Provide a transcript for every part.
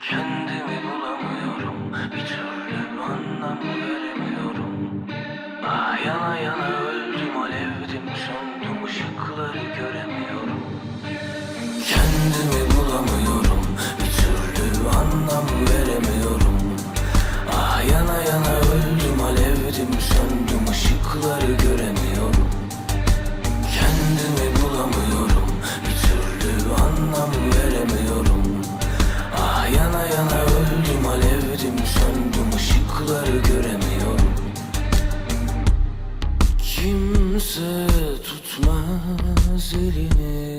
Kendimi bulamıyorum. Bir türlü anlam veremiyorum. göremiyorum. Kimse tutmaz elini.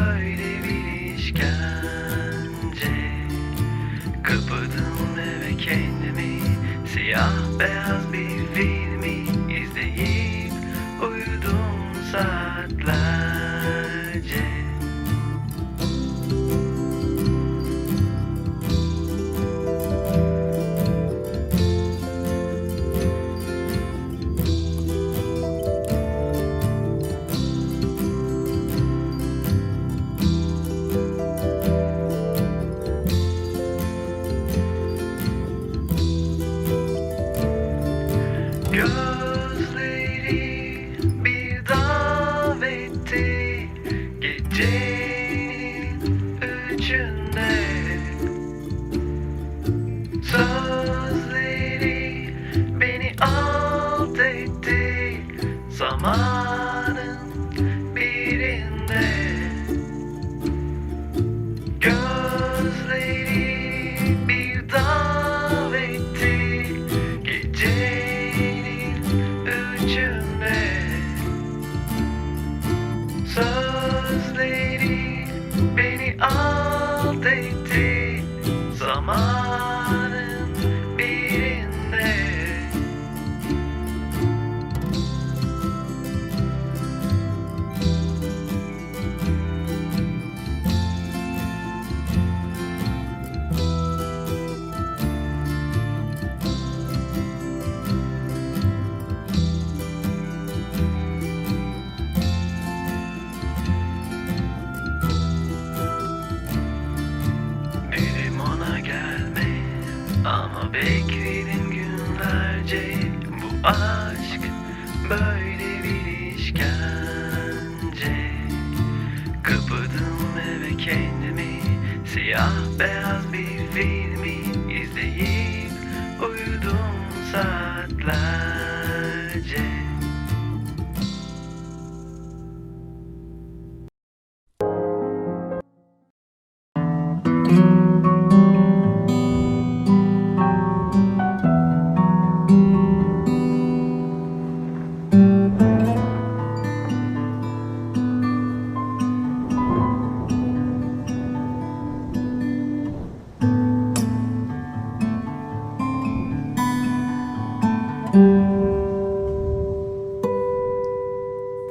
böyle bir işkence. Kapadım eve kendimi siyah beyaz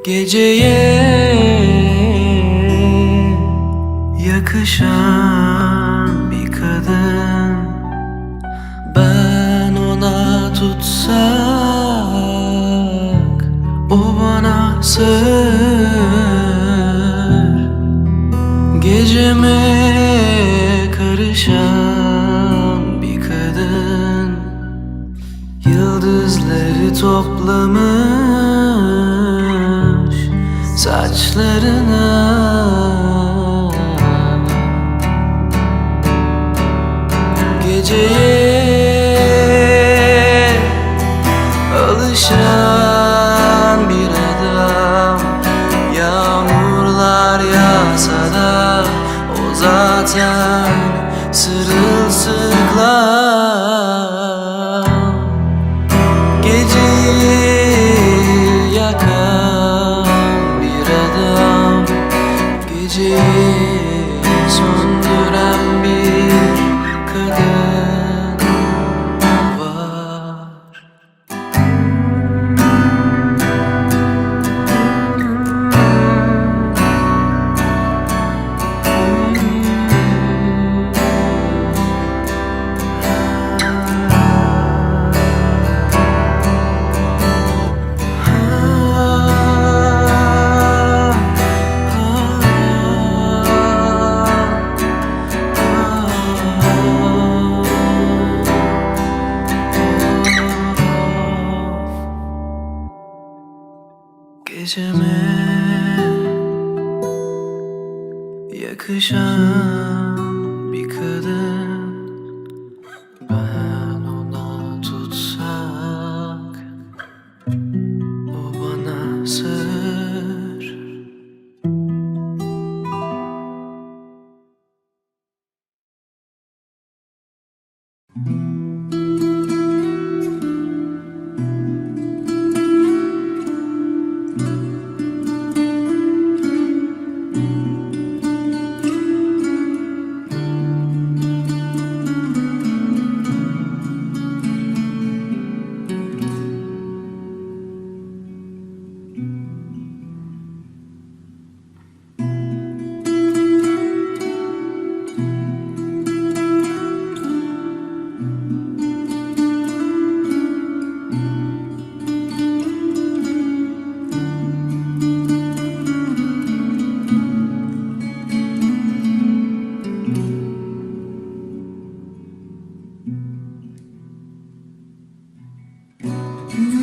Geceye bana cushion. Mm.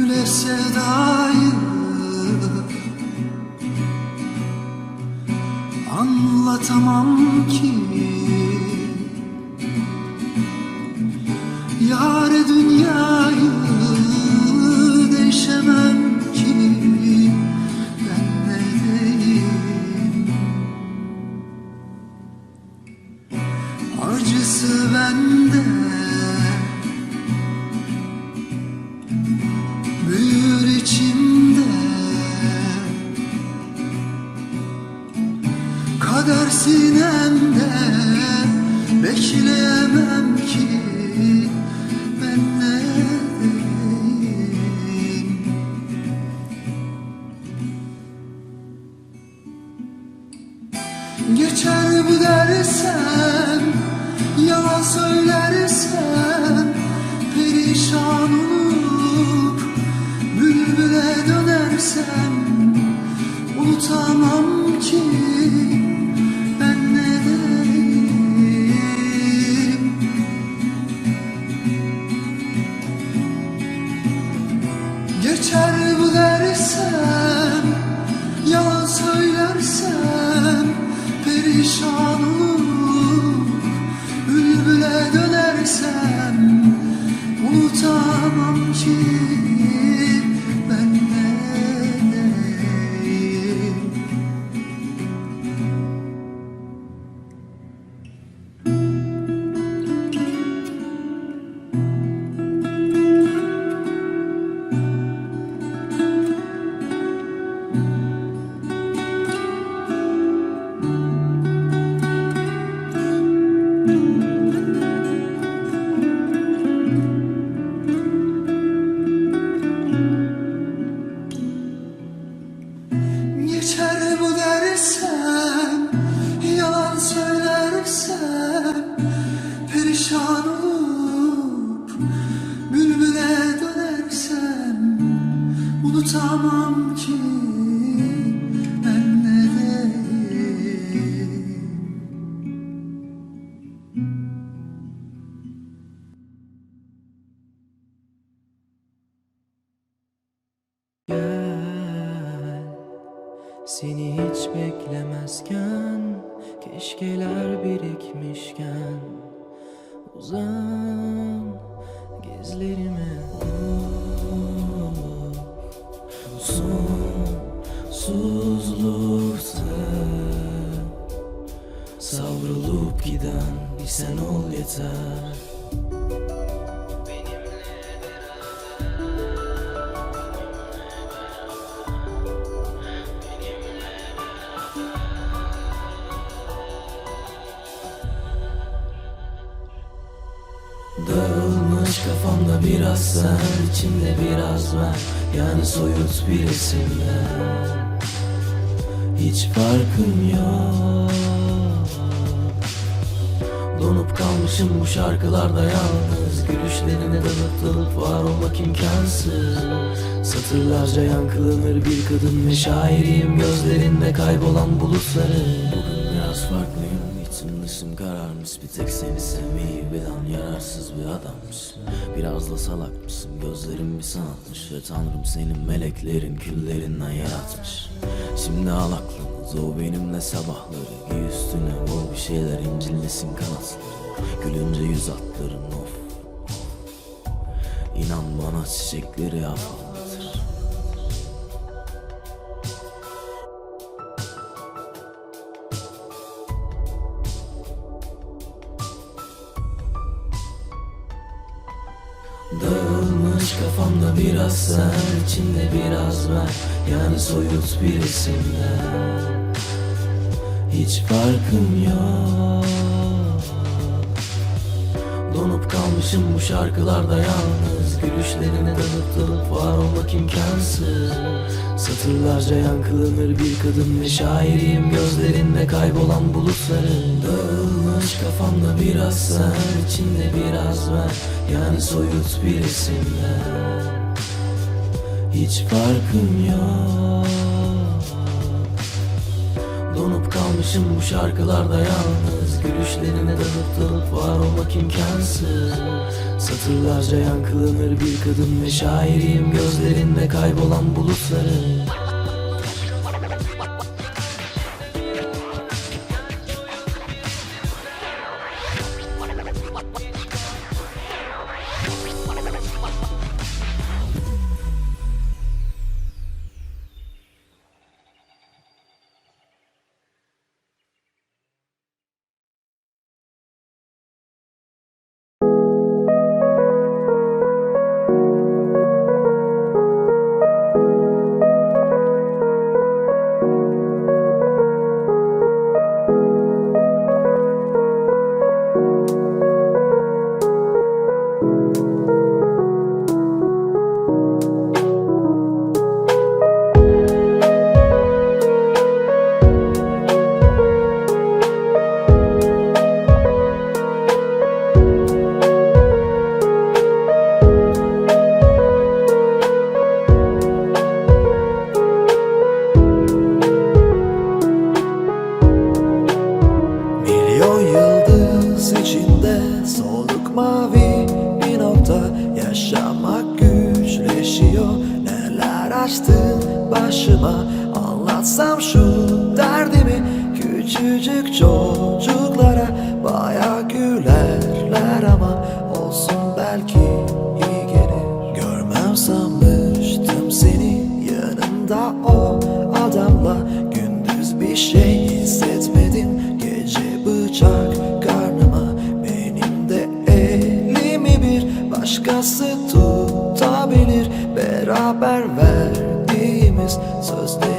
Güle sevdayı. Anlatamam ki Susamam ki Sonsuzlukta Savrulup giden bir sen ol yeter Dağılmış kafamda biraz sen içinde biraz ben Yani soyut bir resimden Hiç farkım yok. Donup kalmışım bu şarkılarda yalnız. Gülüşlerine dalıp var olmak imkansız. Satırlarca yankılanır bir kadın ve şairiyim. Gözlerinde kaybolan bulutları. Bugün biraz farklıyım Dışım kararmış bir tek seni sevmeyi bilen yararsız bir adammış Biraz da salak mısın? Gözlerim bir sanatmış Ve tanrım senin meleklerin küllerinden yaratmış. Şimdi al aklını o benimle sabahları. Giy üstüne bol bir şeyler incilmesin kanatları. Gülünce yüz atların of. İnan bana çiçekleri afallatır sen içinde biraz ben Yani soyut bir resimden Hiç farkım yok. Donup kalmışım bu şarkılarda yalnız. Gülüşlerine dalıp dalıp var olmak imkansız. Satırlarca yankılanır bir kadın ve şairiyim. Gözlerinde kaybolan bulutları. Dağılmış kafamda biraz sen içinde biraz ben Yani soyut bir resimden Hiç farkım yok. Donup kalmışım bu şarkılarda yalnız. Gülüşlerine dalıp dalıp var olmak imkansız. Satırlarca yankılanır bir kadın ve şairiyim. Gözlerinde kaybolan bulutları yıldız içinde soluk mavi bir nokta. Yaşamak güçleşiyor. Neler açtın başıma? Anlatsam şu derdimi. Küçücük çocuklara Baya gülerler ama Olsun belki iyi gelir. Görmem sanmıştım seni Yanımda o adamla. Gündüz bir şey başkası tutabilir. Beraber verdiğimiz sözleri